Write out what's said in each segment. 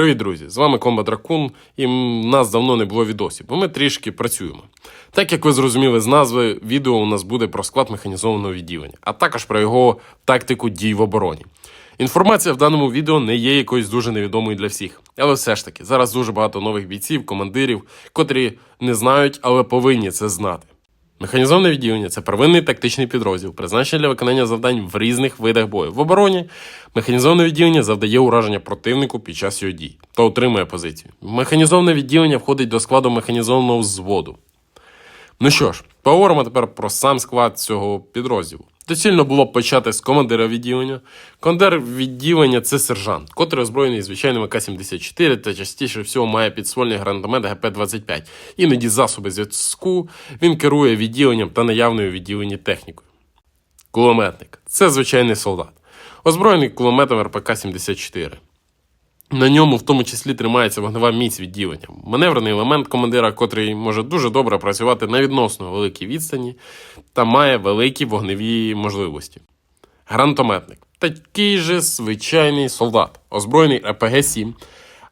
Привіт, друзі! З вами Комба Дракун, і нас давно не було відосів, бо ми трішки працюємо. Так як ви зрозуміли з назви, відео у нас буде про склад механізованого відділення, а також про його тактику дій в обороні. Інформація в даному відео не є якоюсь дуже невідомою для всіх, але все ж таки зараз дуже багато нових бійців, командирів, котрі не знають, але повинні це знати. Механізоване відділення це первинний тактичний підрозділ, призначений для виконання завдань в різних видах бою. В обороні механізоване відділення завдає ураження противнику під час його дій та отримує позицію. Механізоване відділення входить до складу механізованого взводу. Ну що ж, поговоримо тепер про сам склад цього підрозділу. Доцільно було б почати з командира відділення. Командир відділення це сержант, котрий озброєний звичайними К-74 та частіше всього має підсвольний гранатомет ГП-25. Іноді засоби зв'язку він керує відділенням та наявною відділенні технікою. Кулеметник це звичайний солдат, озброєний кулеметом РПК-74. На ньому в тому числі тримається вогнева міць відділення. Маневрений елемент командира, котрий може дуже добре працювати на відносно великій відстані та має великі вогневі можливості. Гранатометник такий же звичайний солдат, озброєний РПГ-7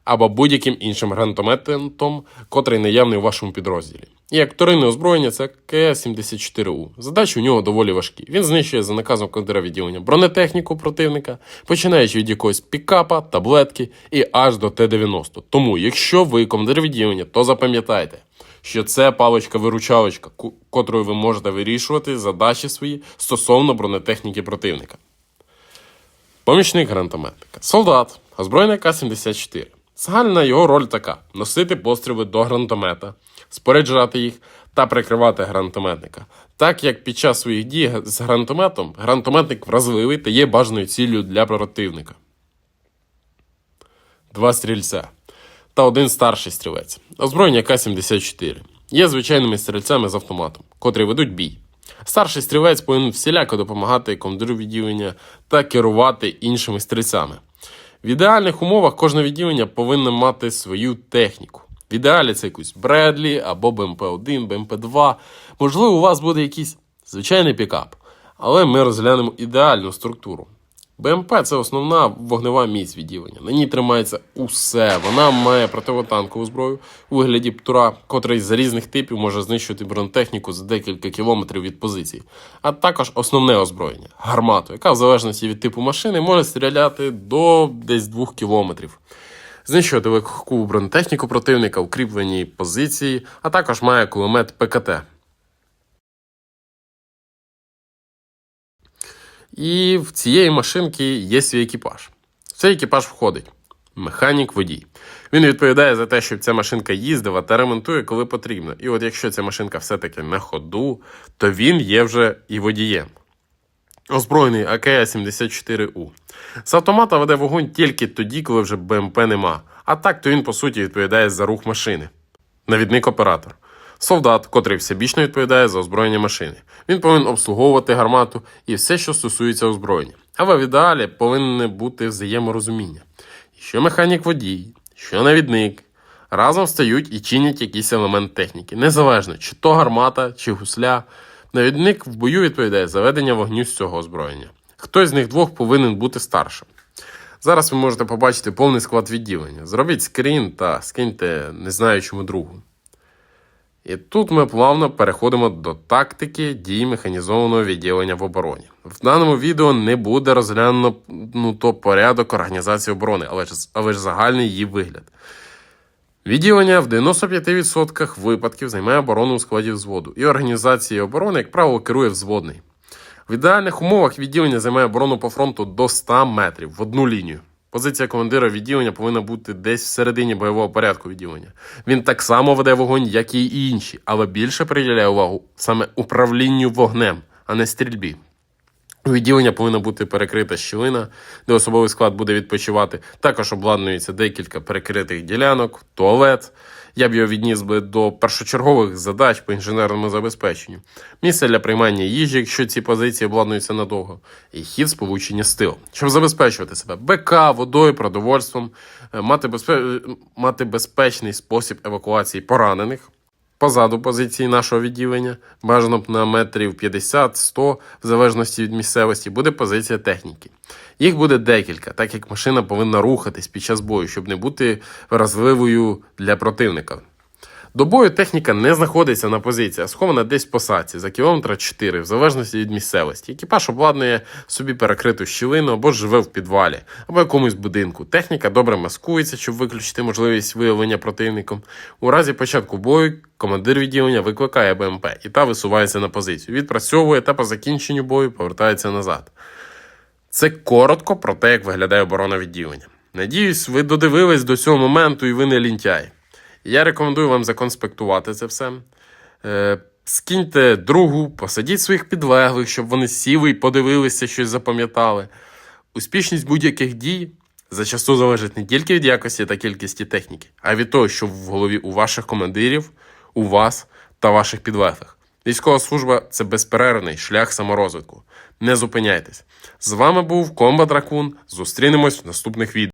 або будь-яким іншим гранатометом, котрий наявний у вашому підрозділі. І як вторинне озброєння це К-74У. Задачі у нього доволі важкі. Він знищує за наказом командира відділення бронетехніку противника, починаючи від якогось пікапа, таблетки і аж до Т-90. Тому, якщо ви командир відділення, то запам'ятайте, що це паличка-виручалочка, котрою ви можете вирішувати задачі свої стосовно бронетехніки противника. Помічник гранатометника. Солдат, озброєний К-74. Загальна його роль така: носити постріли до гранатомета, споряджати їх та прикривати гранатометника. Так як під час своїх дій з гранатометом гранатометник вразливий та є бажаною ціллю для противника. Два стрільця та один старший стрілець. Озброєння К-74. Є звичайними стрільцями з автоматом, котрі ведуть бій. Старший стрілець повинен всіляко допомагати командиру відділення та керувати іншими стрільцями. В ідеальних умовах кожне відділення повинно мати свою техніку. В ідеалі це якусь Бредлі або БМП-1, БМП-2. Можливо, у вас буде якийсь звичайний пікап, але ми розглянемо ідеальну структуру. БМП це основна вогнева міць відділення. На ній тримається усе. Вона має противотанкову зброю у вигляді птура, котрий з різних типів може знищувати бронетехніку за декілька кілометрів від позиції, а також основне озброєння гармату, яка в залежності від типу машини може стріляти до десь 2 кілометрів. Знищувати легку бронетехніку противника, укріплені позиції, а також має кулемет ПКТ. І в цієї машинки є свій екіпаж. В цей екіпаж входить механік водій. Він відповідає за те, щоб ця машинка їздила та ремонтує, коли потрібно. І от якщо ця машинка все-таки на ходу, то він є вже і водієм. Озброєний АК-74У. З автомата веде вогонь тільки тоді, коли вже БМП нема. А так то він, по суті, відповідає за рух машини. Навідник оператор. Солдат, котрий всебічно відповідає за озброєння машини. Він повинен обслуговувати гармату і все, що стосується озброєння. Але в ідеалі повинне бути взаєморозуміння. Що механік водій, що навідник разом стають і чинять якийсь елемент техніки, незалежно, чи то гармата, чи гусля. Навідник в бою відповідає за ведення вогню з цього озброєння. Хтось з них двох повинен бути старшим. Зараз ви можете побачити повний склад відділення. Зробіть скрін та скиньте незнаючому другу. І тут ми плавно переходимо до тактики дій механізованого відділення в обороні. В даному відео не буде розглянуто порядок організації оборони, але ж, але ж загальний її вигляд. Відділення в 95% випадків займає оборону у складі взводу, і організація оборони, як правило, керує взводний. В ідеальних умовах відділення займає оборону по фронту до 100 метрів в одну лінію. Позиція командира відділення повинна бути десь всередині бойового порядку відділення. Він так само веде вогонь, як і інші, але більше приділяє увагу саме управлінню вогнем, а не стрільбі. Відділення повинна бути перекрита щілина, де особовий склад буде відпочивати. Також обладнується декілька перекритих ділянок, туалет. Я б його відніс би до першочергових задач по інженерному забезпеченню, місце для приймання їжі, якщо ці позиції обладнуються надовго, і хід сполучення стил, щоб забезпечувати себе БК, водою, продовольством, е, мати, безпе... е, мати безпечний спосіб евакуації поранених. Позаду позиції нашого відділення, бажано б на метрів 50-100, в залежності від місцевості, буде позиція техніки. Їх буде декілька, так як машина повинна рухатись під час бою, щоб не бути вразливою для противника. До бою техніка не знаходиться на позиції, а схована десь в посадці за кілометра 4, в залежності від місцевості. Екіпаж обладнує собі перекриту щілину або живе в підвалі, або якомусь будинку. Техніка добре маскується, щоб виключити можливість виявлення противником. У разі початку бою командир відділення викликає БМП і та висувається на позицію. Відпрацьовує та по закінченню бою повертається назад. Це коротко про те, як виглядає оборона відділення. Надіюсь, ви додивились до цього моменту і ви не лінтяй. Я рекомендую вам законспектувати це все. Е, скиньте другу, посадіть своїх підлеглих, щоб вони сіли і подивилися, щось запам'ятали. Успішність будь-яких дій зачасту залежить не тільки від якості та кількості техніки, а й від того, що в голові у ваших командирів, у вас та ваших підлеглих. Військова служба це безперервний шлях саморозвитку. Не зупиняйтесь. З вами був Комбат Ракун. Зустрінемось в наступних відео.